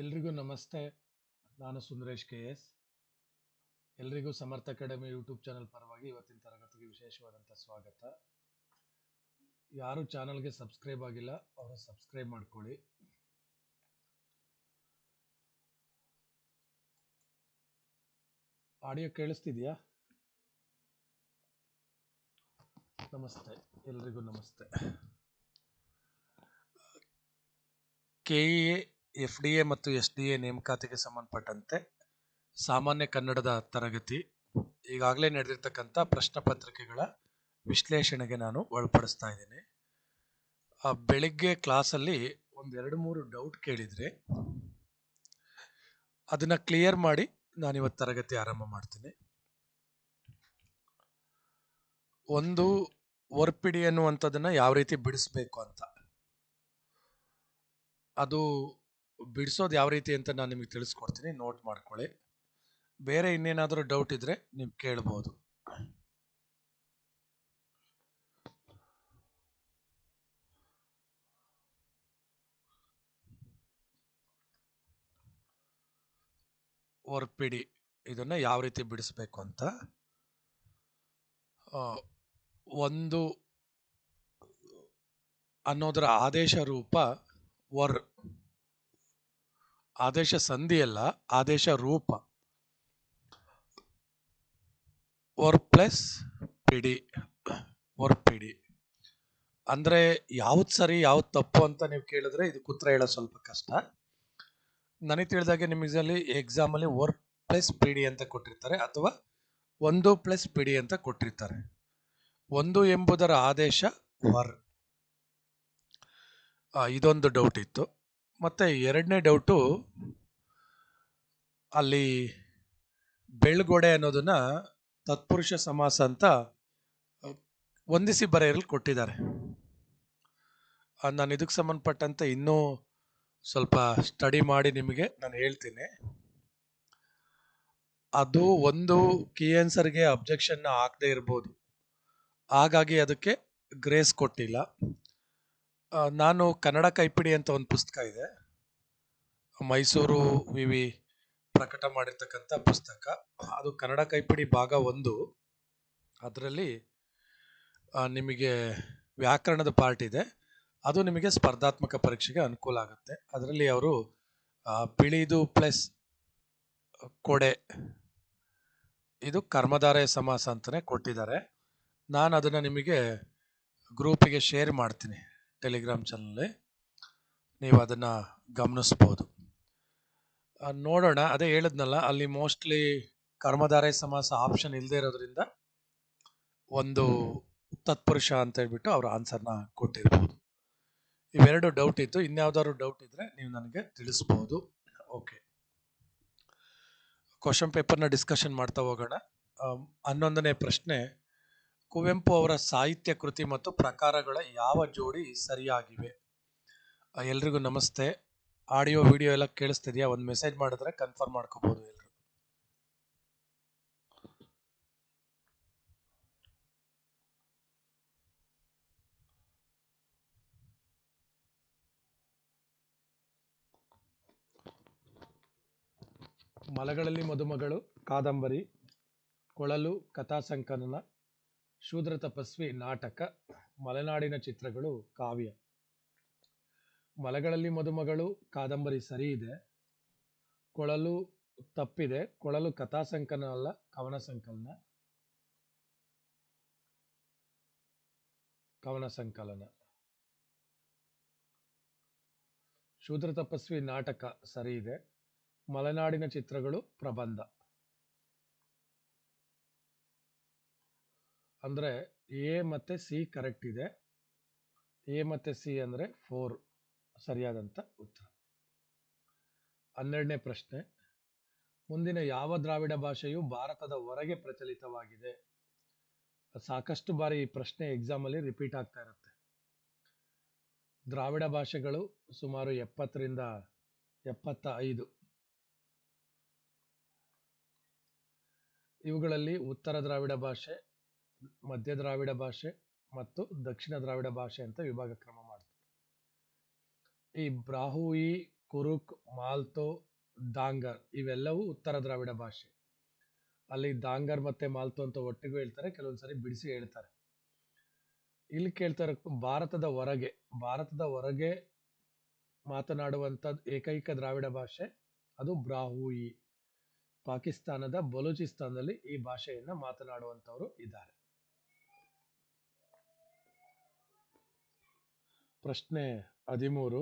ಎಲ್ರಿಗೂ ನಮಸ್ತೆ. ನಾನು ಸುಂದರೇಶ್ ಕೆ ಎಸ್. ಎಲ್ರಿಗೂ ಸಮರ್ಥ ಅಕಾಡೆಮಿ ಯೂಟ್ಯೂಬ್ ಚಾನಲ್ ಪರವಾಗಿ ಇವತ್ತಿನ ತರಗತಿಗೆ ವಿಶೇಷವಾದಂಥ ಸ್ವಾಗತ. ಯಾರು ಚಾನಲ್ಗೆ ಸಬ್ಸ್ಕ್ರೈಬ್ ಆಗಿಲ್ಲ, ಅವರು ಸಬ್ಸ್ಕ್ರೈಬ್ ಮಾಡ್ಕೊಳ್ಳಿ. ಆಡಿಯೋ ಕೇಳಿಸ್ತಿದ್ಯಾ? ನಮಸ್ತೆ, ಎಲ್ರಿಗೂ ನಮಸ್ತೆ. K A F D A ಮತ್ತು ಎಸ್ ಡಿ ಎ ನೇಮಕಾತಿಗೆ ಸಂಬಂಧಪಟ್ಟಂತೆ ಸಾಮಾನ್ಯ ಕನ್ನಡದ ತರಗತಿ, ಈಗಾಗಲೇ ನಡೆದಿರ್ತಕ್ಕಂಥ ಪ್ರಶ್ನೆ ಪತ್ರಿಕೆಗಳ ವಿಶ್ಲೇಷಣೆಗೆ ನಾನು ಒಳಪಡಿಸ್ತಾ ಇದ್ದೀನಿ. ಬೆಳಿಗ್ಗೆ ಕ್ಲಾಸಲ್ಲಿ ಒಂದೆರಡು ಮೂರು ಡೌಟ್ ಕೇಳಿದರೆ ಅದನ್ನು ಕ್ಲಿಯರ್ ಮಾಡಿ ನಾನು ಇವತ್ತು ತರಗತಿ ಆರಂಭ ಮಾಡ್ತೀನಿ. ಒಂದು ಒರ್ಪಿಡಿ ಅನ್ನುವಂಥದ್ದನ್ನು ಯಾವ ರೀತಿ ಬಿಡಿಸ್ಬೇಕು ಅಂತ. ಅದು ಬಿಡಿಸೋದು ಯಾವ ರೀತಿ ಅಂತ ನಾನು ನಿಮಗೆ ತಿಳಿಸ್ಕೊಡ್ತೀನಿ ನೋಟ್ ಮಾಡ್ಕೊಳ್ಳಿ. ಬೇರೆ ಇನ್ನೇನಾದರೂ ಡೌಟ್ ಇದ್ರೆ ನೀವು ಕೇಳ್ಬೋದು. ಒರ್ಪಿಡಿ, ಇದನ್ನ ಯಾವ ರೀತಿ ಬಿಡಿಸ್ಬೇಕು ಅಂತ. ಒಂದು ಅನ್ನೋದರ ಆದೇಶ ರೂಪ ವರ್. ಆದೇಶ ಸಂಧಿ ಅಲ್ಲ, ಆದೇಶ ರೂಪ. ವರ್ ಪ್ಲಸ್ ಪಿಡಿ, ವರ್ ಪಿಡಿ. ಅಂದ್ರೆ ಯಾವ್ದು ಸರಿ, ಯಾವ್ದು ತಪ್ಪು ಅಂತ ನೀವು ಕೇಳಿದ್ರೆ ಇದು ಕುತ್ರ ಹೇಳೋದು ಸ್ವಲ್ಪ ಕಷ್ಟ. ನನಗೆ ತಿಳಿದಾಗೆ ನಿಮಗೆ ಎಕ್ಸಾಮ್ ಅಲ್ಲಿ ವರ್ ಪ್ಲಸ್ ಪಿಡಿ ಅಂತ ಕೊಟ್ಟಿರ್ತಾರೆ, ಅಥವಾ ಒಂದು ಪ್ಲಸ್ ಪಿಡಿ ಅಂತ ಕೊಟ್ಟಿರ್ತಾರೆ. ಒಂದು ಎಂಬುದರ ಆದೇಶ ವರ್. ಇದೊಂದು ಡೌಟ್ ಇತ್ತು. ಮತ್ತೆ ಎರಡನೇ ಡೌಟು ಅಲ್ಲಿ ಬೆಳ್ಗೊಡೆ ಅನ್ನೋದನ್ನ ತತ್ಪುರುಷ ಸಮಾಸ ಅಂತ ಹೊಂದಿಸಿ ಬರೆಯಲು ಕೊಟ್ಟಿದ್ದಾರೆ. ನಾನು ಇದಕ್ಕೆ ಸಂಬಂಧಪಟ್ಟಂತೆ ಇನ್ನೂ ಸ್ವಲ್ಪ ಸ್ಟಡಿ ಮಾಡಿ ನಿಮಗೆ ನಾನು ಹೇಳ್ತೀನಿ. ಅದು ಒಂದು ಕೀ ಆನ್ಸರ್ಗೆ ಅಬ್ಜೆಕ್ಷನ್ ಹಾಕದೇ ಇರ್ಬೋದು. ಹಾಗಾಗಿ ಅದಕ್ಕೆ ಗ್ರೇಸ್ ಕೊಟ್ಟಿಲ್ಲ. ನಾನು ಕನ್ನಡ ಕೈಪಿಡಿ ಅಂತ ಒಂದು ಪುಸ್ತಕ ಇದೆ. ಮೈಸೂರು ವಿವಿ ಪ್ರಕಟ ಮಾಡಿರ್ತಕ್ಕಂಥ ಪುಸ್ತಕ. ಅದು ಕನ್ನಡ ಕೈಪಿಡಿ ಭಾಗ ಒಂದು. ಅದರಲ್ಲಿ ನಿಮಗೆ ವ್ಯಾಕರಣದ ಪಾರ್ಟ್ ಇದೆ. ಅದು ನಿಮಗೆ ಸ್ಪರ್ಧಾತ್ಮಕ ಪರೀಕ್ಷೆಗೆ ಅನುಕೂಲ ಆಗುತ್ತೆ. ಅದರಲ್ಲಿ ಅವರು ಬಿಳಿದು ಪ್ಲಸ್ ಕೊಡೆ, ಇದು ಕರ್ಮಧಾರೆ ಸಮಾಸ ಅಂತಲೇ ಕೊಟ್ಟಿದ್ದಾರೆ. ನಾನು ಅದನ್ನು ನಿಮಗೆ ಗ್ರೂಪಿಗೆ ಶೇರ್ ಮಾಡ್ತೀನಿ. ಟೆಲಿಗ್ರಾಮ್ ಚಾನಲ್ಲಿ ನೀವು ಅದನ್ನು ಗಮನಿಸ್ಬೋದು. ನೋಡೋಣ. ಅದೇ ಹೇಳಿದ್ನಲ್ಲ, ಅಲ್ಲಿ ಮೋಸ್ಟ್ಲಿ ಕರ್ಮಧಾರೆ ಸಮಾಸ ಆಪ್ಷನ್ ಇಲ್ಲದೆ ಇರೋದ್ರಿಂದ ಒಂದು ತತ್ಪುರುಷ ಅಂತ ಹೇಳ್ಬಿಟ್ಟು ಅವ್ರ ಆನ್ಸರ್ನ ಕೊಟ್ಟಿರ್ಬೋದು. ಇವೆರಡು ಡೌಟ್ ಇತ್ತು. ಇನ್ಯಾವ್ದಾದ್ರು ಡೌಟ್ ಇದ್ರೆ ನೀವು ನನಗೆ ತಿಳಿಸ್ಬೋದು. ಓಕೆ ಕ್ವಶನ್ ಪೇಪರ್ನ ಡಿಸ್ಕಷನ್ ಮಾಡ್ತಾ ಹೋಗೋಣ. ಹನ್ನೊಂದನೇ ಪ್ರಶ್ನೆ ಕುವೆಂಪು ಅವರ ಸಾಹಿತ್ಯ ಕೃತಿ ಮತ್ತು ಪ್ರಕಾರಗಳ ಯಾವ ಜೋಡಿ ಸರಿಯಾಗಿವೆ? ಎಲ್ರಿಗೂ ನಮಸ್ತೆ. ಆಡಿಯೋ, ವಿಡಿಯೋ ಎಲ್ಲ ಕೇಳಿಸ್ತಿದ್ಯಾ? ಒಂದು ಮೆಸೇಜ್ ಮಾಡಿದ್ರೆ ಕನ್ಫರ್ಮ್ ಮಾಡ್ಕೋಬಹುದು ಎಲ್ರು. ಮಲಗಳಲ್ಲಿ ಮದುಮಗಳು, ಕಾದಂಬರಿ, ಕೊಳಲು, ಕಥಾಸಂಕಲನ ಶೂದ್ರ ತಪಸ್ವಿ ನಾಟಕ, ಮಲೆನಾಡಿನ ಚಿತ್ರಗಳು ಕಾವ್ಯ. ಮಲೆಗಳಲ್ಲಿ ಮದುಮಗಳು, ಕಾದಂಬರಿ ಸರಿ ಇದೆ. ಕೊಳಲು ತಪ್ಪಿದೆ. ಕೊಳಲು ಕಥಾಸಂಕಲನ ಅಲ್ಲ ಕವನ ಸಂಕಲನ ಕವನ ಸಂಕಲನ ಶೂದ್ರ ತಪಸ್ವಿ ನಾಟಕ ಸರಿ ಇದೆ. ಮಲೆನಾಡಿನ ಚಿತ್ರಗಳು ಪ್ರಬಂಧ. ಅಂದ್ರೆ ಎ ಮತ್ತೆ ಸಿ ಕರೆಕ್ಟ್ ಇದೆ. ಎ ಮತ್ತೆ ಸಿ ಅಂದರೆ ಫೋರ್ ಸರಿಯಾದಂಥ ಉತ್ತರ. ಹನ್ನೆರಡನೇ ಪ್ರಶ್ನೆ. ಮುಂದಿನ ಯಾವ ದ್ರಾವಿಡ ಭಾಷೆಯು ಭಾರತದ ಹೊರಗೆ ಪ್ರಚಲಿತವಾಗಿದೆ? ಸಾಕಷ್ಟು ಬಾರಿ ಈ ಪ್ರಶ್ನೆ ಎಕ್ಸಾಮ್ ಅಲ್ಲಿ ರಿಪೀಟ್ ಆಗ್ತಾ ಇರುತ್ತೆ. ದ್ರಾವಿಡ ಭಾಷೆಗಳು ಸುಮಾರು ಎಪ್ಪತ್ತರಿಂದ ಎಪ್ಪತ್ತ ಐದು ಇವುಗಳಲ್ಲಿ ಉತ್ತರ ದ್ರಾವಿಡ ಭಾಷೆ ಮಧ್ಯ ದ್ರಾವಿಡ ಭಾಷೆ ಮತ್ತು ದಕ್ಷಿಣ ದ್ರಾವಿಡ ಭಾಷೆ ಅಂತ ವಿಭಾಗ ಕ್ರಮ ಮಾಡ್ತಾರೆ. ಈ ಬ್ರಾಹುಯಿ ಕುರುಕ್, ಮಾಲ್ತೋ ದಾಂಗರ್ ಇವೆಲ್ಲವೂ ಉತ್ತರ ದ್ರಾವಿಡ ಭಾಷೆ. ಅಲ್ಲಿ ದಾಂಗರ್ ಮತ್ತೆ ಮಾಲ್ತೋ ಅಂತ ಒಟ್ಟಿಗೂ ಹೇಳ್ತಾರೆ ಕೆಲವೊಂದ್ಸರಿ ಬಿಡಿಸಿ ಹೇಳ್ತಾರೆ. ಇಲ್ಲಿ ಕೇಳ್ತಾರೆ, ಭಾರತದ ಹೊರಗೆ ಭಾರತದ ಹೊರಗೆ ಮಾತನಾಡುವಂತ ಏಕೈಕ ದ್ರಾವಿಡ ಭಾಷೆ ಅದು ಬ್ರಾಹುಯಿ ಪಾಕಿಸ್ತಾನದ ಬಲೂಚಿಸ್ತಾನದಲ್ಲಿ ಈ ಭಾಷೆಯನ್ನ ಮಾತನಾಡುವಂತವರು ಇದ್ದಾರೆ. ಪ್ರಶ್ನೆ ಹದಿಮೂರು.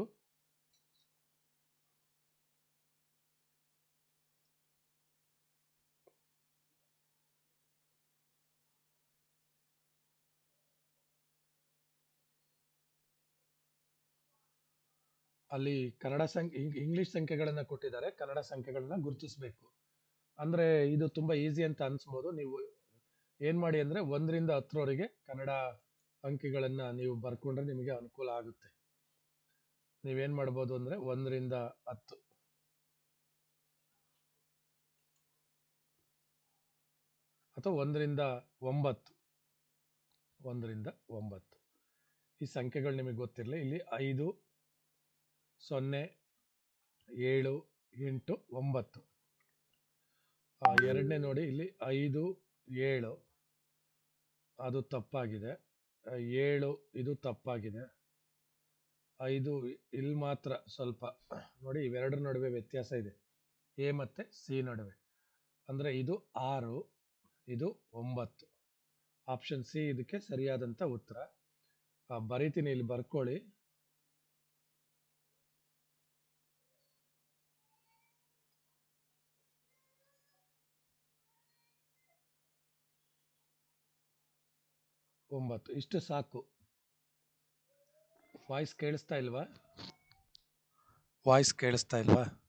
ಅಲ್ಲಿ ಕನ್ನಡ ಸಂಖ್ಯೆ ಇಂಗ್ಲಿಷ್ ಸಂಖ್ಯೆಗಳನ್ನ ಕೊಟ್ಟಿದ್ದಾರೆ. ಕನ್ನಡ ಸಂಖ್ಯೆಗಳನ್ನ ಗುರುತಿಸಬೇಕು. ಅಂದ್ರೆ ಇದು ತುಂಬಾ ಈಸಿ ಅಂತ ಅನ್ಸ್ಬೋದು. ನೀವು ಏನ್ ಮಾಡಿ ಅಂದ್ರೆ ಒಂದರಿಂದ ಹತ್ತರವರೆಗೆ ಕನ್ನಡ ಅಂಕಿಗಳನ್ನ ನೀವು ಬರ್ಕೊಂಡ್ರೆ ನಿಮಗೆ ಅನುಕೂಲ ಆಗುತ್ತೆ. ನೀವೇನು ಮಾಡ್ಬೋದು ಅಂದ್ರೆ ಒಂದರಿಂದ ಹತ್ತು. ಅಥವಾ ಒಂದರಿಂದ ಒಂಬತ್ತು. ಒಂದರಿಂದ ಒಂಬತ್ತು. ಈ ಸಂಖ್ಯೆಗಳು ನಿಮಗೆ ಗೊತ್ತಿರಲಿ. ಇಲ್ಲಿ ಐದು, ಸೊನ್ನೆ, ಏಳು, ಎಂಟು, ಒಂಬತ್ತು. ಎರಡನೇ ನೋಡಿ, ಇಲ್ಲಿ ಐದು, ಏಳು. ಅದು ತಪ್ಪಾಗಿದೆ. ಏಳು, ಇದು ತಪ್ಪಾಗಿದೆ. ಐದು ಇಲ್ಲಿ ಮಾತ್ರ ಸ್ವಲ್ಪ, ನೋಡಿ ಇವೆರಡರ ನಡುವೆ ವ್ಯತ್ಯಾಸ ಇದೆ. ಎ ಮತ್ತೆ ಸಿ ನಡುವೆ. ಅಂದ್ರೆ ಇದು ಆರು, ಇದು ಒಂಬತ್ತು. ಆಪ್ಷನ್ ಸಿ ಇದಕ್ಕೆ ಸರಿಯಾದಂತ ಉತ್ತರ. ಬರೀತೀನಿ ಇಲ್ಲಿ ಬರ್ಕೊಳ್ಳಿ. ಒಂಬತ್ತು. ಇಷ್ಟು ಸಾಕು. ವಾಯ್ಸ್ ಕೇಳಿಸ್ತಾ ಇಲ್ವಾ? ವಾಯ್ಸ್ ಕೇಳಿಸ್ತಾ ಇಲ್ವಾ?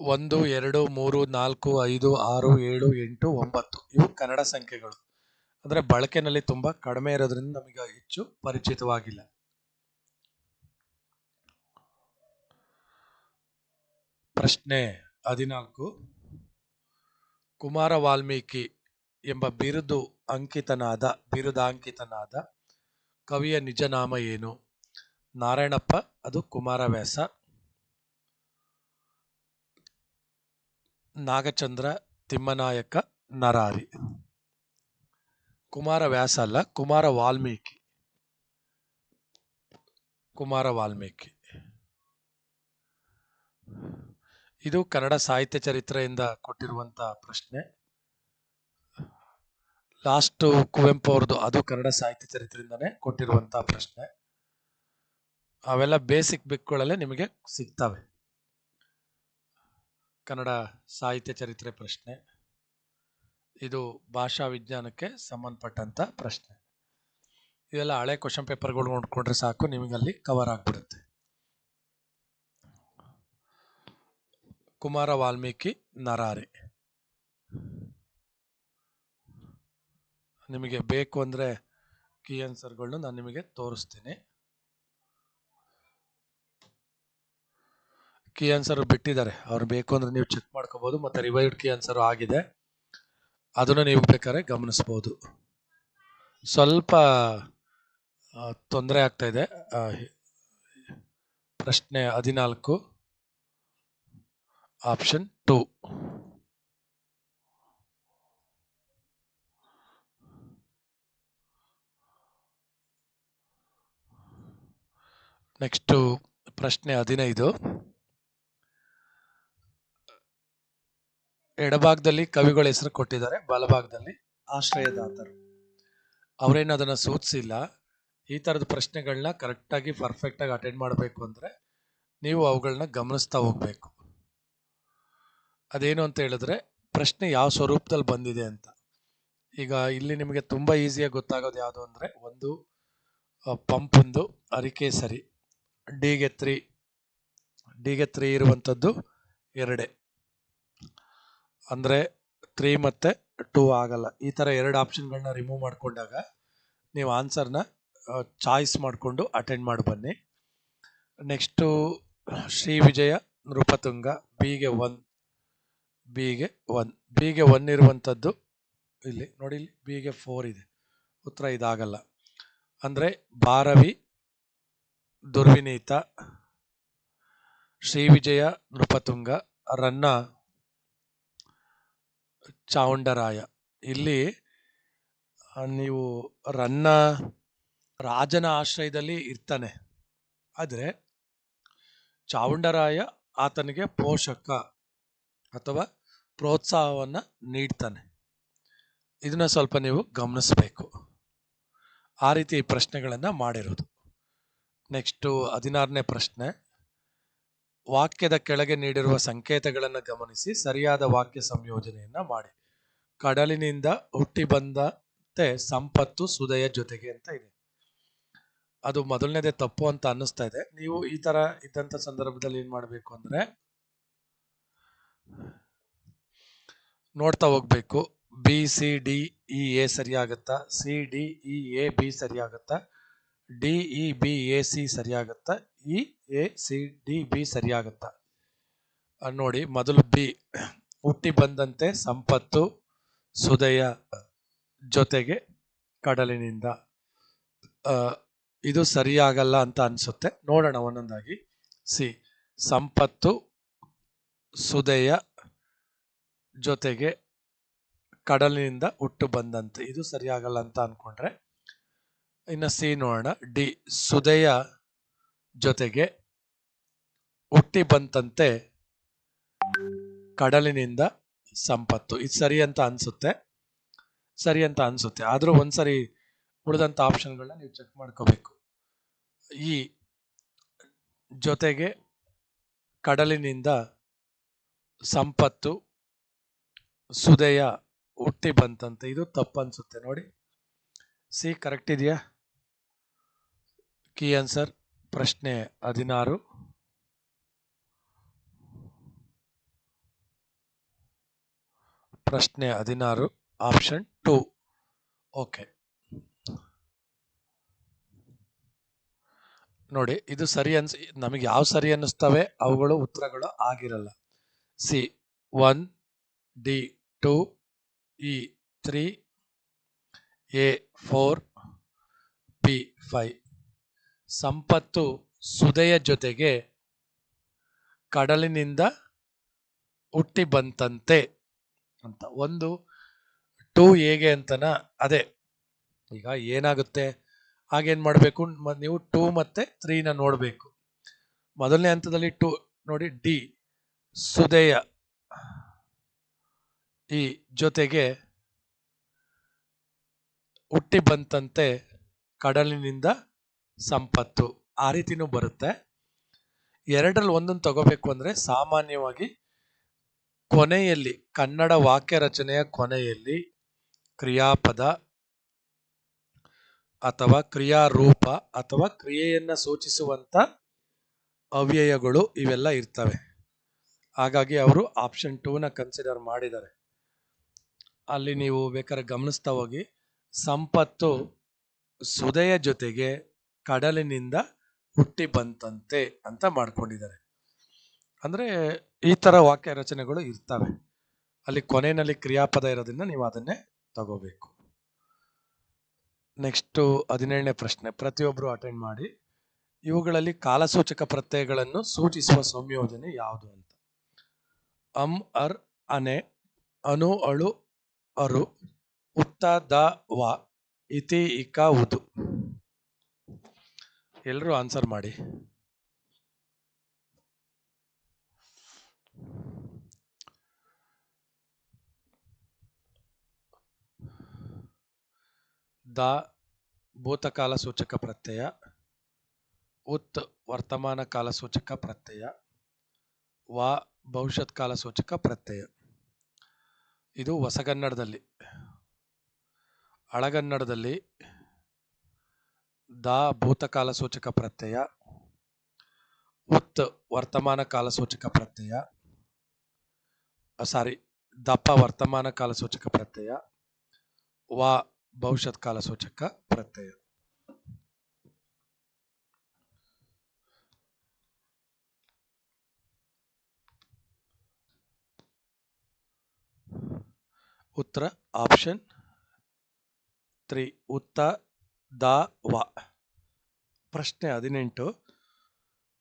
ಒಂದು, ಎರಡು, ಮೂರು, ನಾಲ್ಕು, ಐದು, ಆರು, ಏಳು, ಎಂಟು, ಒಂಬತ್ತು. ಇವು ಕನ್ನಡ ಸಂಖ್ಯೆಗಳು. ಅಂದರೆ ಬಳಕೆನಲ್ಲಿ ತುಂಬಾ ಕಡಿಮೆ ಇರೋದ್ರಿಂದ ನಮಗೆ ಹೆಚ್ಚು ಪರಿಚಿತವಾಗಿಲ್ಲ. ಪ್ರಶ್ನೆ ಹದಿನಾಲ್ಕು. ಕುಮಾರ ವಾಲ್ಮೀಕಿ ಎಂಬ ಬಿರುದು ಅಂಕಿತನಾದ, ಬಿರುದಾಂಕಿತನಾದ ಕವಿಯ ನಿಜನಾಮ ಏನು? ನಾರಾಯಣಪ್ಪ, ಅದು ಕುಮಾರವ್ಯಾಸ. ನಾಗಚಂದ್ರ, ತಿಮ್ಮನಾಯಕ, ನರಾರಿ. ಕುಮಾರವ್ಯಾಸ ಅಲ್ಲ, ಕುಮಾರ ವಾಲ್ಮೀಕಿ. ಕುಮಾರ ವಾಲ್ಮೀಕಿ. ಇದು ಕನ್ನಡ ಸಾಹಿತ್ಯ ಚರಿತ್ರೆಯಿಂದ ಕೊಟ್ಟಿರುವಂತ ಪ್ರಶ್ನೆ. ಲಾಸ್ಟ್ ಕುವೆಂಪು ಅವ್ರದ್ದು ಅದು ಕನ್ನಡ ಸಾಹಿತ್ಯ ಚರಿತ್ರೆಯಿಂದನೇ ಕೊಟ್ಟಿರುವಂತ ಪ್ರಶ್ನೆ. ಅವೆಲ್ಲ ಬೇಸಿಕ್ ಬಿಕ್ಗಳಲ್ಲೇ ನಿಮಗೆ ಸಿಗ್ತವೆ. ಕನ್ನಡ ಸಾಹಿತ್ಯ ಚರಿತ್ರೆ ಪ್ರಶ್ನೆ. ಇದು ಭಾಷಾ ವಿಜ್ಞಾನಕ್ಕೆ ಸಂಬಂಧಪಟ್ಟಂತ ಪ್ರಶ್ನೆ. ಇದೆಲ್ಲ ಹಳೆ ಕ್ವಶನ್ ಪೇಪರ್ಗಳು ನೋಡ್ಕೊಂಡ್ರೆ ಸಾಕು ನಿಮಗೆ ಅಲ್ಲಿ ಕವರ್ ಆಗ್ಬಿಡುತ್ತೆ. ಕುಮಾರ ವಾಲ್ಮೀಕಿ ನರಾರಿ. ನಿಮಗೆ ಬೇಕು ಅಂದರೆ ಕೀ ಆನ್ಸರ್ಗಳನ್ನ ನಾನು ನಿಮಗೆ ತೋರಿಸ್ತೀನಿ. ಕೀ ಆನ್ಸರ್ ಬಿಟ್ಟಿದ್ದಾರೆ. ಅವ್ರು ಬೇಕು ಅಂದರೆ ನೀವು ಚೆಕ್ ಮಾಡ್ಕೋಬೋದು, ಮತ್ತು ರಿವೈವ್ಡ್ ಕೀ ಆನ್ಸರ್ ಆಗಿದೆ. ಅದನ್ನು ನೀವು ಬೇಕಾದ್ರೆ ಗಮನಿಸ್ಬೋದು. ಸ್ವಲ್ಪ ತೊಂದರೆ ಆಗ್ತಾ ಇದೆ. ಪ್ರಶ್ನೆ ಹದಿನಾಲ್ಕು. ಆಪ್ಷನ್ ಟು ನೆಕ್ಸ್ಟ್ ಪ್ರಶ್ನೆ ಹದಿನೈದು. ಎಡಭಾಗದಲ್ಲಿ ಕವಿಗಳ ಹೆಸರು ಕೊಟ್ಟಿದ್ದಾರೆ, ಬಲಭಾಗದಲ್ಲಿ ಆಶ್ರಯದಾತರು. ಅವರೇನು ಅದನ್ನು ಸೂಚಿಸಿಲ್ಲ ಈ ಥರದ ಪ್ರಶ್ನೆಗಳನ್ನ ಕರೆಕ್ಟಾಗಿ ಪರ್ಫೆಕ್ಟಾಗಿ ಅಟೆಂಡ್ ಮಾಡಬೇಕು ಅಂದರೆ ನೀವು ಅವುಗಳನ್ನ ಗಮನಿಸ್ತಾ ಹೋಗ್ಬೇಕು. ಅದೇನು ಅಂತ ಹೇಳಿದ್ರೆ, ಪ್ರಶ್ನೆ ಯಾವ ಸ್ವರೂಪದಲ್ಲಿ ಬಂದಿದೆ ಅಂತ. ಈಗ ಇಲ್ಲಿ ನಿಮಗೆ ತುಂಬ ಈಸಿಯಾಗಿ ಗೊತ್ತಾಗೋದು ಯಾವುದು ಅಂದರೆ, ಒಂದು ಪಂಪೊಂದು ಅರಿಕೆ ಸರಿ. ಡಿಗೆ ತ್ರೀ ಡಿಗೆ ತ್ರೀ ಇರುವಂಥದ್ದು ಎರಡೇ. ಅಂದರೆ ತ್ರೀ ಮತ್ತು ಟೂ ಆಗಲ್ಲ. ಈ ಥರ ಎರಡು ಆಪ್ಷನ್ಗಳನ್ನ ರಿಮೂವ್ ಮಾಡಿಕೊಂಡಾಗ ನೀವು ಆನ್ಸರ್ನ ಚಾಯ್ಸ್ ಮಾಡಿಕೊಂಡು ಅಟೆಂಡ್ ಮಾಡಿ ಬನ್ನಿ. ನೆಕ್ಸ್ಟು ಶ್ರೀ ವಿಜಯ ನೃಪತುಂಗ ಬಿಗೆ ಒನ್ ಬಿಗೆ ಒನ್ ಬಿಗೆ ಒನ್ ಇರುವಂಥದ್ದು ಇಲ್ಲಿ, ನೋಡಿ ಇಲ್ಲಿ ಬಿಗೆ ಫೋರ್ ಇದೆ. ಉತ್ತರ ಇದಾಗಲ್ಲ. ಅಂದರೆ ಭಾರವಿ, ದುರ್ವಿನೀತ, ಶ್ರೀವಿಜಯ, ನೃಪತುಂಗ, ರನ್ನ ಚಾವುಂಡರಾಯ ಇಲ್ಲಿ ನೀವು ರನ್ನ ರಾಜನ ಆಶ್ರಯದಲ್ಲಿ ಇರ್ತಾನೆ. ಆದರೆ ಚಾವುಂಡರಾಯ ಆತನಿಗೆ ಪೋಷಕ ಅಥವಾ ಪ್ರೋತ್ಸಾಹವನ್ನು ನೀಡ್ತಾನೆ. ಇದನ್ನ ಸ್ವಲ್ಪ ನೀವು ಗಮನಿಸಬೇಕು. ಆ ರೀತಿ ಪ್ರಶ್ನೆಗಳನ್ನು ಮಾಡಿರೋದು. ನೆಕ್ಸ್ಟು ಹದಿನಾರನೇ ಪ್ರಶ್ನೆ. ವಾಕ್ಯದ ಕೆಳಗೆ ನೀಡಿರುವ ಸಂಕೇತಗಳನ್ನು ಗಮನಿಸಿ ಸರಿಯಾದ ವಾಕ್ಯ ಸಂಯೋಜನೆಯನ್ನ ಮಾಡಿ. ಕಡಲಿನಿಂದ ಹುಟ್ಟಿ ಬಂದಂತೆ ಸಂಪತ್ತು ಸುದಯ ಜೊತೆಗೆ ಅಂತ ಇದೆ. ಅದು ಮೊದಲನೇದೇ ತಪ್ಪು ಅಂತ ಅನ್ನಿಸ್ತಾ ಇದೆ. ನೀವು ಈ ತರ ಇದ್ದಂತ ಸಂದರ್ಭದಲ್ಲಿ ಏನು ಮಾಡಬೇಕು ಅಂದ್ರೆ ನೋಡ್ತಾ ಹೋಗ್ಬೇಕು. B C D E A ಸರಿಯಾಗುತ್ತಾ? C D E A B ಸರಿಯಾಗುತ್ತಾ? D E B A C ಸರಿಯಾಗುತ್ತಾ? E A C D B ಸರಿಯಾಗುತ್ತಾ? ನೋಡಿ, ಮೊದಲು ಬಿ ಹುಟ್ಟಿ ಬಂದಂತೆ ಸಂಪತ್ತು ಸುದಯ ಜೊತೆಗೆ ಕಡಲಿನಿಂದ. ಇದು ಸರಿಯಾಗಲ್ಲ ಅಂತ ಅನ್ಸುತ್ತೆ. ನೋಡೋಣ ಒಂದೊಂದಾಗಿ. ಸಿ ಸಂಪತ್ತು ಸುದಯ ಜೊತೆಗೆ ಕಡಲಿನಿಂದ ಹುಟ್ಟು ಬಂದಂತೆ. ಇದು ಸರಿಯಾಗಲ್ಲ ಅಂತ ಅನ್ಕೊಂಡ್ರೆ ಇನ್ನು ಸಿ ನೋಡೋಣ. ಡಿ, ಸುದಯ ಜೊತೆಗೆ ಹುಟ್ಟಿ ಬಂತಂತೆ ಕಡಲಿನಿಂದ ಸಂಪತ್ತು. ಇದು ಸರಿ ಅಂತ ಅನ್ಸುತ್ತೆ. ಸರಿ ಅಂತ ಅನ್ಸುತ್ತೆ. ಆದರೂ ಒಂದ್ಸರಿ ಉಳಿದಂತ ಆಪ್ಷನ್ಗಳನ್ನ ನೀವು ಚೆಕ್ ಮಾಡ್ಕೋಬೇಕು. ಈ ಜೊತೆಗೆ ಕಡಲಿನಿಂದ ಸಂಪತ್ತು ಸುದಯ ಹುಟ್ಟಿ ಬಂತಂತೆ. ಇದು ತಪ್ಪನ್ಸುತ್ತೆ ನೋಡಿ. ಸಿ ಕರೆಕ್ಟ್ ಇದೆಯಾ? ಕೀ ಆನ್ಸರ್ ಪ್ರಶ್ನೆ ಹದಿನಾರು. ಪ್ರಶ್ನೆ ಹದಿನಾರು ಆಪ್ಷನ್ ಟು ಓಕೆ ನೋಡಿ, ಇದು ಸರಿ ಅನ್ಸ್, ನಮಗೆ ಯಾವ ಸರಿ ಅನ್ನಿಸ್ತವೆ? ಅವುಗಳು ಉತ್ತರಗಳು ಆಗಿರಲ್ಲ. C one D two E three, A four, B five. ಸಂಪತ್ತು ಸುದೆಯ ಜೊತೆಗೆ ಕಡಲಿನಿಂದ ಹುಟ್ಟಿ ಬಂತಂತೆ ಅಂತ. ಒಂದು, ಟೂ ಹೇಗೆ ಅಂತನ, ಅದೇ. ಈಗ ಏನಾಗುತ್ತೆ? ಹಾಗೇನ್ ಮಾಡಬೇಕು? ನೀವು ಟೂ ಮತ್ತೆ ತ್ರೀನ ನೋಡಬೇಕು. ಮೊದಲನೇ ಹಂತದಲ್ಲಿ ಟೂ, ನೋಡಿ, ಡಿ ಸುದೆಯ ಈ ಜೊತೆಗೆ ಹುಟ್ಟಿ ಬಂತಂತೆ ಕಡಲಿನಿಂದ ಸಂಪತ್ತು. ಆ ರೀತಿನೂ ಬರುತ್ತೆ. ಎರಡರಲ್ಲಿ ಒಂದನ್ನು ತಗೋಬೇಕು ಅಂದ್ರೆ ಸಾಮಾನ್ಯವಾಗಿ ಕೊನೆಯಲ್ಲಿ, ಕನ್ನಡ ವಾಕ್ಯ ರಚನೆಯ ಕೊನೆಯಲ್ಲಿ ಕ್ರಿಯಾಪದ ಅಥವಾ ಕ್ರಿಯಾರೂಪ ಅಥವಾ ಕ್ರಿಯೆಯನ್ನು ಸೂಚಿಸುವಂತ ಅವ್ಯಯಗಳು ಇವೆಲ್ಲ ಇರ್ತವೆ. ಹಾಗಾಗಿ ಅವರು ಆಪ್ಷನ್ ಟೂನ ಕನ್ಸಿಡರ್ ಮಾಡಿದ್ದಾರೆ. ಅಲ್ಲಿ ನೀವು ಬೇಕಾದ್ರೆ ಗಮನಿಸ್ತಾ ಹೋಗಿ. ಸಂಪತ್ತು ಸುದೆಯ ಜೊತೆಗೆ ಕಡಲಿನಿಂದ ಹುಟ್ಟಿ ಬಂತಂತೆ ಅಂತ ಮಾಡ್ಕೊಂಡಿದ್ದಾರೆ. ಅಂದ್ರೆ ಈ ತರ ವಾಕ್ಯ ರಚನೆಗಳು ಇರ್ತವೆ. ಅಲ್ಲಿ ಕೊನೆಯಲ್ಲಿ ಕ್ರಿಯಾಪದ ಇರೋದ್ರಿಂದ ನೀವು ಅದನ್ನೇ ತಗೋಬೇಕು. ನೆಕ್ಸ್ಟ್ ಹದಿನೇಳನೇ ಪ್ರಶ್ನೆ. ಪ್ರತಿಯೊಬ್ಬರು ಅಟೆಂಡ್ ಮಾಡಿ. ಇವುಗಳಲ್ಲಿ ಕಾಲಸೂಚಕ ಪ್ರತ್ಯಯಗಳನ್ನು ಸೂಚಿಸುವ ಸಂಯೋಜನೆ ಯಾವುದು ಅಂತ. ಅಮ್ ಅರ್, ಅನೆ ಅನು ಅಳು ಅರು ಉತ್ತ ದ ವ ಇತಿ ಇಕ ಉದು. ಎಲ್ಲರೂ ಆನ್ಸರ್ ಮಾಡಿ. ದ ಭೂತಕಾಲ ಸೂಚಕ ಪ್ರತ್ಯಯ, ಉತ್ ವರ್ತಮಾನ ಕಾಲ ಸೂಚಕ ಪ್ರತ್ಯಯ, ವ ಭವಿಷ್ಯತ್ ಕಾಲ ಸೂಚಕ ಪ್ರತ್ಯಯ. ಇದು ಹೊಸಗನ್ನಡದಲ್ಲಿ. ಹಳಗನ್ನಡದಲ್ಲಿ ದ ಭೂತಕಾಲ ಸೂಚಕ ಪ್ರತ್ಯಯ, ಉತ್ ವರ್ತಮಾನ ಕಾಲ ಸೂಚಕ ಪ್ರತ್ಯಯ ಸಾರಿ, ದಪ್ಪ ವರ್ತಮಾನ ಕಾಲ ಸೂಚಕ ಪ್ರತ್ಯಯ, ವ ಭವಿಷ್ಯತ್ ಕಾಲ ಸೂಚಕ ಪ್ರತ್ಯಯ. ಉತ್ತರ ಆಪ್ಷನ್ ತ್ರೀ ಉತ್ತ ದ ವ. ಪ್ರಶ್ನೆ ಹದಿನೆಂಟು.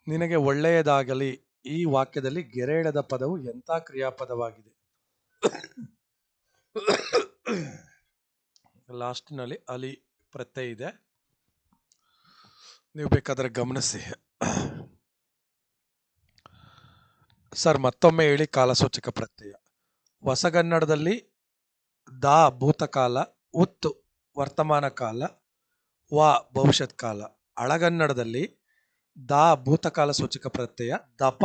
ನಿನಗೆ ಒಳ್ಳೆಯದಾಗಲಿ. ಈ ವಾಕ್ಯದಲ್ಲಿ ಗೆರೆಳೆದ ಪದವು ಎಂಥ ಕ್ರಿಯಾಪದವಾಗಿದೆ? ಲಾಸ್ಟ್ನಲ್ಲಿ ಅಲಿ ಪ್ರತ್ಯಯ ಇದೆ. ನೀವು ಬೇಕಾದ್ರೆ ಗಮನಿಸಿ. ಸರ್, ಮತ್ತೊಮ್ಮೆ ಹೇಳಿ ಕಾಲಸೂಚಕ ಪ್ರತ್ಯಯ. ಹೊಸಗನ್ನಡದಲ್ಲಿ ದಾ ಭೂತಕಾಲ ಉತ್ತು ವರ್ತಮಾನ ಕಾಲ, ವ ಭವಿಷ್ಯತ್ ಕಾಲ. ಹಳಗನ್ನಡದಲ್ಲಿ ದಾ ಭೂತಕಾಲ ಸೂಚಕ ಪ್ರತ್ಯಯ, ದಪ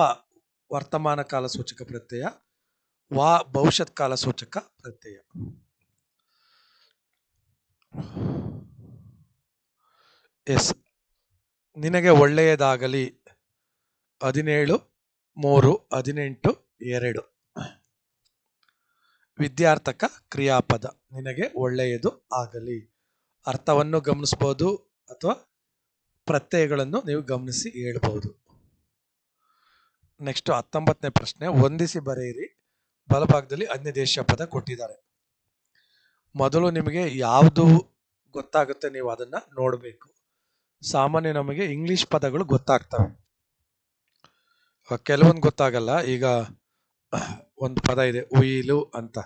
ವರ್ತಮಾನ ಕಾಲ ಸೂಚಕ ಪ್ರತ್ಯಯ, ವ ಭವಿಷ್ಯತ್ ಕಾಲ ಸೂಚಕ ಪ್ರತ್ಯಯ. ಎಸ್. ನಿನಗೆ ಒಳ್ಳೆಯದಾಗಲಿ. ಹದಿನೇಳು, ಮೂರು, ಹದಿನೆಂಟು, ಎರಡು. ವಿದ್ಯಾರ್ಥಕ ಕ್ರಿಯಾಪದ ನಿನಗೆ ಒಳ್ಳೆಯದು ಆಗಲಿ. ಅರ್ಥವನ್ನು ಗಮನಿಸ್ಬೋದು ಅಥವಾ ಪ್ರತ್ಯಯಗಳನ್ನು ನೀವು ಗಮನಿಸಿ ಹೇಳ್ಬೋದು. ನೆಕ್ಸ್ಟ್ ಹತ್ತೊಂಬತ್ತನೇ ಪ್ರಶ್ನೆ, ಹೊಂದಿಸಿ ಬರೆಯಿರಿ. ಬಲಭಾಗದಲ್ಲಿ ಅನ್ಯ ದೇಶ ಪದ ಕೊಟ್ಟಿದ್ದಾರೆ. ಮೊದಲು ನಿಮಗೆ ಯಾವುದು ಗೊತ್ತಾಗುತ್ತೆ ನೀವು ಅದನ್ನ ನೋಡಬೇಕು. ಸಾಮಾನ್ಯ ನಮಗೆ ಇಂಗ್ಲಿಷ್ ಪದಗಳು ಗೊತ್ತಾಗ್ತವೆ. ಕೆಲವೊಂದು ಗೊತ್ತಾಗಲ್ಲ. ಈಗ ಒಂದು ಪದ ಇದೆ, ಉಯಿಲು ಅಂತ.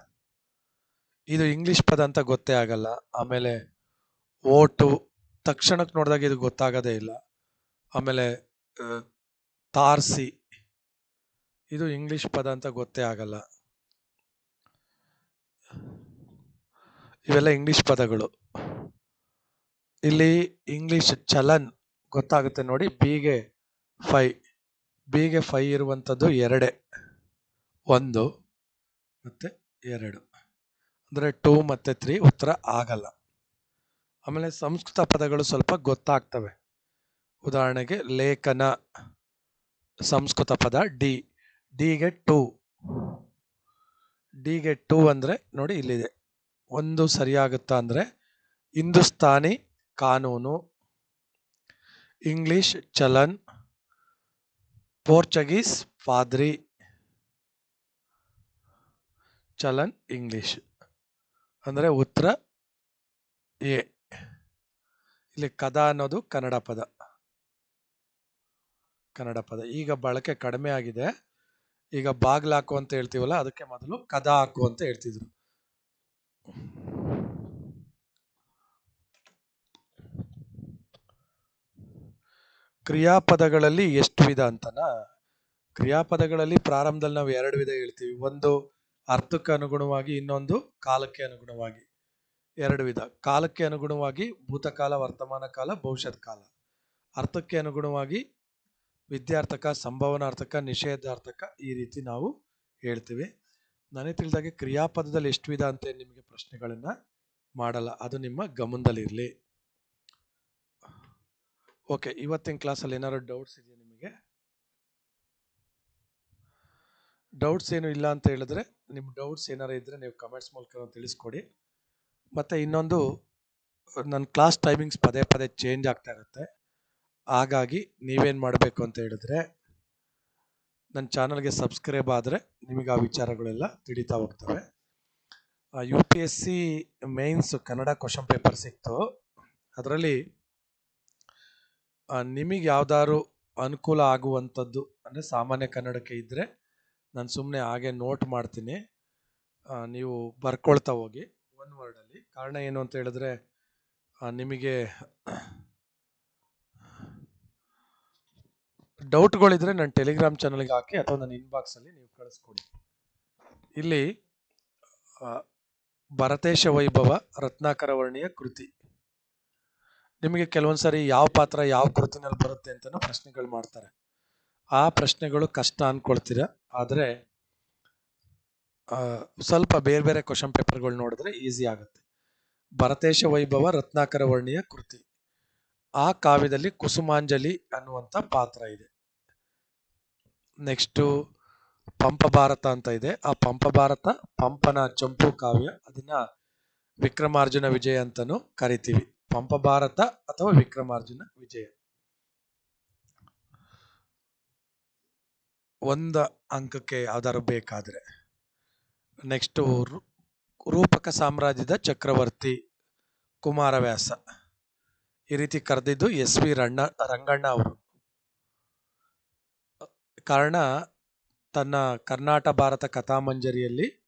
ಇದು ಇಂಗ್ಲಿಷ್ ಪದ ಅಂತ ಗೊತ್ತೇ ಆಗಲ್ಲ. ಆಮೇಲೆ ಓಟು ತಕ್ಷಣಕ್ಕೆ ನೋಡಿದಾಗ ಇದು ಗೊತ್ತಾಗೋದೇ ಇಲ್ಲ. ಆಮೇಲೆ ತಾರ್ಸಿ. ಇದು ಇಂಗ್ಲಿಷ್ ಪದ ಅಂತ ಗೊತ್ತೇ ಆಗಲ್ಲ. ಇವೆಲ್ಲ ಇಂಗ್ಲಿಷ್ ಪದಗಳು. ಇಲ್ಲಿ ಇಂಗ್ಲಿಷ್ ಚಲನ್ ಗೊತ್ತಾಗುತ್ತೆ ನೋಡಿ ಬಿಗೆ ಫೈ. ಬಿಗೆ ಫೈ ಇರುವಂಥದ್ದು ಎರಡೇ. ಒಂದು ಮತ್ತೆ ಎರಡು. ಅಂದರೆ ಟೂ ಮತ್ತೆ ತ್ರೀ ಉತ್ತರ ಆಗಲ್ಲ. ಆಮೇಲೆ ಸಂಸ್ಕೃತ ಪದಗಳು ಸ್ವಲ್ಪ ಗೊತ್ತಾಗ್ತವೆ. ಉದಾಹರಣೆಗೆ ಲೇಖನ ಸಂಸ್ಕೃತ ಪದ ಡಿ ಡಿಗೆ ಟೂ ಡಿಗೆ ಟೂ ಅಂದರೆ ನೋಡಿ ಇಲ್ಲಿದೆ. ಒಂದು ಸರಿಯಾಗುತ್ತಾ ಅಂದರೆ ಹಿಂದೂಸ್ತಾನಿ ಕಾನೂನು, ಇಂಗ್ಲಿಷ್ ಚಲನ್, ಪೋರ್ಚುಗೀಸ್ ಪಾದ್ರಿ. ಚಲನ್ ಇಂಗ್ಲಿಷ್. ಅಂದರೆ ಉತ್ತರ ಎ. ಇಲ್ಲಿ ಕದ ಅನ್ನೋದು ಕನ್ನಡ ಪದ. ಕನ್ನಡ ಪದ. ಈಗ ಬಳಕೆ ಕಡಿಮೆ ಆಗಿದೆ. ಈಗ ಬಾಗ್ಲಾಕು ಅಂತ ಹೇಳ್ತೀವಲ್ಲ, ಅದಕ್ಕೆ ಮೊದಲು ಕದ ಹಾಕು ಅಂತ ಹೇಳ್ತಿದ್ರು. ಕ್ರಿಯಾಪದಗಳಲ್ಲಿ ಎಷ್ಟು ವಿಧ ಅಂತನಾ? ಕ್ರಿಯಾಪದಗಳಲ್ಲಿ ಪ್ರಾರಂಭದಲ್ಲಿ ನಾವು ಎರಡು ವಿಧ ಹೇಳ್ತೀವಿ. ಒಂದು ಅರ್ಥಕ್ಕೆ ಅನುಗುಣವಾಗಿ ಇನ್ನೊಂದು ಕಾಲಕ್ಕೆ ಅನುಗುಣವಾಗಿ. ಎರಡು ವಿಧ. ಕಾಲಕ್ಕೆ ಅನುಗುಣವಾಗಿ ಭೂತಕಾಲ, ವರ್ತಮಾನ ಕಾಲ ಭವಿಷ್ಯತ್ ಕಾಲ. ಅರ್ಥಕ್ಕೆ ಅನುಗುಣವಾಗಿ ವಿದ್ಯಾರ್ಥಕ, ಸಂಭವನಾರ್ಥಕ, ನಿಷೇಧಾರ್ಥಕ ಈ ರೀತಿ ನಾವು ಹೇಳ್ತೀವಿ. ನನಗೆ ತಿಳಿದಾಗೆ ಕ್ರಿಯಾಪದದಲ್ಲಿ ಎಷ್ಟು ವಿಧ ಅಂತ ನಿಮಗೆ ಪ್ರಶ್ನೆಗಳನ್ನು ಮಾಡಲ್ಲ. ಅದು ನಿಮ್ಮ ಗಮನದಲ್ಲಿರಲಿ. ಓಕೆ, ಇವತ್ತಿನ ಕ್ಲಾಸಲ್ಲಿ ಏನಾದ್ರು ಡೌಟ್ಸ್ ಇದೆಯಾ ನಿಮಗೆ ಡೌಟ್ಸ್ ಏನು ಇಲ್ಲ ಅಂತ ಹೇಳಿದ್ರೆ ನಿಮ್ಮ ಡೌಟ್ಸ್ ಏನಾರು ಇದ್ದರೆ ನೀವು ಕಮೆಂಟ್ಸ್ ಮೂಲಕ ತಿಳಿಸ್ಕೊಡಿ. ಮತ್ತು ಇನ್ನೊಂದು ನನ್ನ ಕ್ಲಾಸ್ ಟೈಮಿಂಗ್ಸ್ ಪದೇ ಪದೇ ಚೇಂಜ್ ಆಗ್ತಾ ಇರುತ್ತೆ. ಹಾಗಾಗಿ ನೀವೇನು ಮಾಡಬೇಕು ಅಂತ ಹೇಳಿದ್ರೆ ನನ್ನ ಚಾನಲ್ಗೆ ಸಬ್ಸ್ಕ್ರೈಬ್ ಆದರೆ ನಿಮಗೆ ಆ ವಿಚಾರಗಳೆಲ್ಲ ತಿಳಿತಾ ಹೋಗ್ತವೆ. U P S C mains Kannada question paper ಸಿಕ್ತು. ಅದರಲ್ಲಿ ನಿಮಗೆ ಯಾವ್ದಾದ್ರು ಅನುಕೂಲ ಆಗುವಂಥದ್ದು ಅಂದರೆ ಸಾಮಾನ್ಯ ಕನ್ನಡಕ್ಕೆ ಇದ್ದರೆ ನಾನು ಸುಮ್ಮನೆ ಹಾಗೆ ನೋಟ್ ಮಾಡ್ತೀನಿ. ನೀವು ಬರ್ಕೊಳ್ತಾ ಹೋಗಿ ಒನ್ ವರ್ಡಲ್ಲಿ ಕಾರಣ ಏನು ಅಂತ ಹೇಳಿದ್ರೆ ನಿಮಗೆ ಡೌಟ್ಗಳಿದ್ರೆ ನನ್ನ ಟೆಲಿಗ್ರಾಮ್ ಚಾನಲ್ಗೆ ಹಾಕಿ ಅಥವಾ ನನ್ನ ಇನ್ಬಾಕ್ಸಲ್ಲಿ ನೀವು ಕಳಿಸ್ಕೊಡಿ. ಇಲ್ಲಿ ಭರತೇಶ ವೈಭವ ರತ್ನಾಕರ ವರ್ಣಿಯ ಕೃತಿ. ನಿಮಗೆ ಕೆಲವೊಂದು ಸರಿ ಯಾವ ಪಾತ್ರ ಯಾವ ಕೃತಿನಲ್ಲಿ ಬರುತ್ತೆ ಅಂತಲೂ ಪ್ರಶ್ನೆಗಳು ಮಾಡ್ತಾರೆ. ಆ ಪ್ರಶ್ನೆಗಳು ಕಷ್ಟ ಅನ್ಕೊಳ್ತೀರ. ಆದರೆ ಸ್ವಲ್ಪ ಬೇರೆ ಬೇರೆ ಕ್ವಶನ್ ಪೇಪರ್ಗಳು ನೋಡಿದ್ರೆ ಈಸಿ ಆಗುತ್ತೆ. ಭರತೇಶ ವೈಭವ ರತ್ನಾಕರ ವರ್ಣಿಯ ಕೃತಿ. ಆ ಕಾವ್ಯದಲ್ಲಿ ಕುಸುಮಾಂಜಲಿ ಅನ್ನುವಂಥ ಪಾತ್ರ ಇದೆ. ನೆಕ್ಸ್ಟು ಪಂಪ ಭಾರತ ಅಂತ ಇದೆ. ಆ ಪಂಪ ಭಾರತ ಪಂಪನ ಚಂಪು ಕಾವ್ಯ, ಅದನ್ನ ವಿಕ್ರಮಾರ್ಜುನ ವಿಜಯ ಅಂತಲೂ ಕರಿತೀವಿ. ಪಂಪ ಭಾರತ ಅಥವಾ ವಿಕ್ರಮಾರ್ಜುನ ವಿಜಯ ಒಂದು ಅಂಕಕ್ಕೆ ಆಧಾರ ಬೇಕಾದ್ರೆ. ನೆಕ್ಸ್ಟು ರೂಪಕ ಸಾಮ್ರಾಜ್ಯದ ಚಕ್ರವರ್ತಿ ಕುಮಾರವ್ಯಾಸ. ಈ ರೀತಿ ಕರೆದಿದ್ದು ಎಸ್ ವಿ ರಣ್ಣ ರಂಗಣ್ಣ ಅವರು. ಕಾರಣ ತನ್ನ ಕರ್ನಾಟ ಭಾರತ ಕಥಾಮಂಜರಿಯಲ್ಲಿ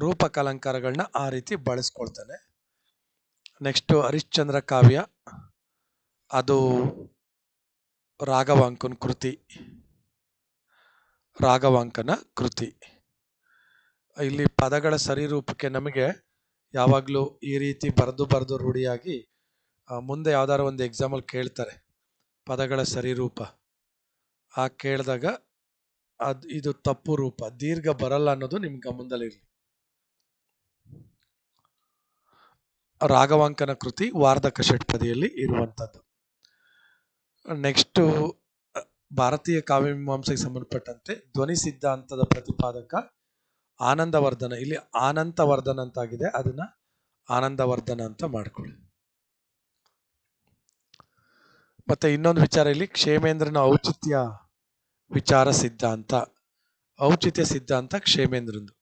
ರೂಪಕಲಂಕಾರಗಳನ್ನ ಆ ರೀತಿ ಬಳಸ್ಕೊಳ್ತಾನೆ. ನೆಕ್ಸ್ಟು ಹರಿಶ್ಚಂದ್ರ ಕಾವ್ಯ ಅದು ರಾಘವಾಂಕನ್ ಕೃತಿ. ರಾಘವಾಂಕನ ಕೃತಿ. ಇಲ್ಲಿ ಪದಗಳ ಸರಿರೂಪಕ್ಕೆ ನಮಗೆ ಯಾವಾಗಲೂ ಈ ರೀತಿ ಬರೆದು ಬರೆದು ರೂಢಿಯಾಗಿ ಮುಂದೆ ಯಾವ್ದಾದ್ರು ಒಂದು ಎಕ್ಸಾಮಲ್ಲಿ ಕೇಳ್ತಾರೆ. ಪದಗಳ ಸರಿರೂಪ. ಆ ಕೇಳಿದಾಗ ಅದು, ಇದು ತಪ್ಪು ರೂಪ, ದೀರ್ಘ ಬರಲ್ಲ ಅನ್ನೋದು ನಿಮ್ಮ ಗಮನದಲ್ಲಿರಲಿ ರಾಘವಾಂಕನ ಕೃತಿ ವಾರ್ಧಕ ಷಟ್ಪದಿಯಲ್ಲಿ ಇರುವಂಥದ್ದು ನೆಕ್ಸ್ಟು ಭಾರತೀಯ ಕಾವ್ಯಮೀಮಾಂಸೆಗೆ ಸಂಬಂಧಪಟ್ಟಂತೆ ಧ್ವನಿ ಸಿದ್ಧಾಂತದ ಪ್ರತಿಪಾದಕ ಆನಂದವರ್ಧನ. ಇಲ್ಲಿ ಆನಂತವರ್ಧನ ಅಂತಾಗಿದೆ. ಅದನ್ನ ಆನಂದವರ್ಧನ ಅಂತ ಮಾಡ್ಕೊಳ್ಳಿ. ಮತ್ತೆ ಇನ್ನೊಂದು ವಿಚಾರ ಇಲ್ಲಿ, ಕ್ಷೇಮೇಂದ್ರನ ಔಚಿತ್ಯ ವಿಚಾರ ಸಿದ್ಧಾಂತ. ಔಚಿತ್ಯ ಸಿದ್ಧಾಂತ ಕ್ಷೇಮೇಂದ್ರಂದು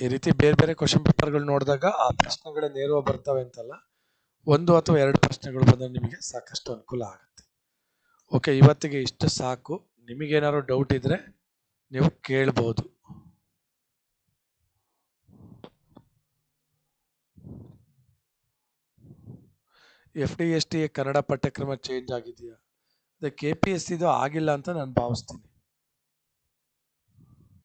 ಈ ರೀತಿ ಬೇರೆ ಬೇರೆ ಕ್ವಶನ್ ಪೇಪರ್ಗಳು ನೋಡಿದಾಗ ಆ ಪ್ರಶ್ನೆಗಳೇ ನೇರವಾಗಿ ಬರ್ತವೆ ಅಂತಲ್ಲ, ಒಂದು ಅಥವಾ ಎರಡು ಪ್ರಶ್ನೆಗಳು ಬಂದರೆ ನಿಮಗೆ ಸಾಕಷ್ಟು ಅನುಕೂಲ ಆಗುತ್ತೆ. ಓಕೆ ಇವತ್ತಿಗೆ ಇಷ್ಟು ಸಾಕು. ನಿಮಗೇನಾದ್ರು ಡೌಟ್ ಇದ್ರೆ ನೀವು ಕೇಳ್ಬೋದು. F D S T Kannada ಪಠ್ಯಕ್ರಮ ಚೇಂಜ್ ಆಗಿದೆಯಾ? ಅದೇ ಕೆ ಪಿ ಎಸ್ ಸಿದು ಆಗಿಲ್ಲ ಅಂತ ನಾನು ಭಾವಿಸ್ತೀನಿ.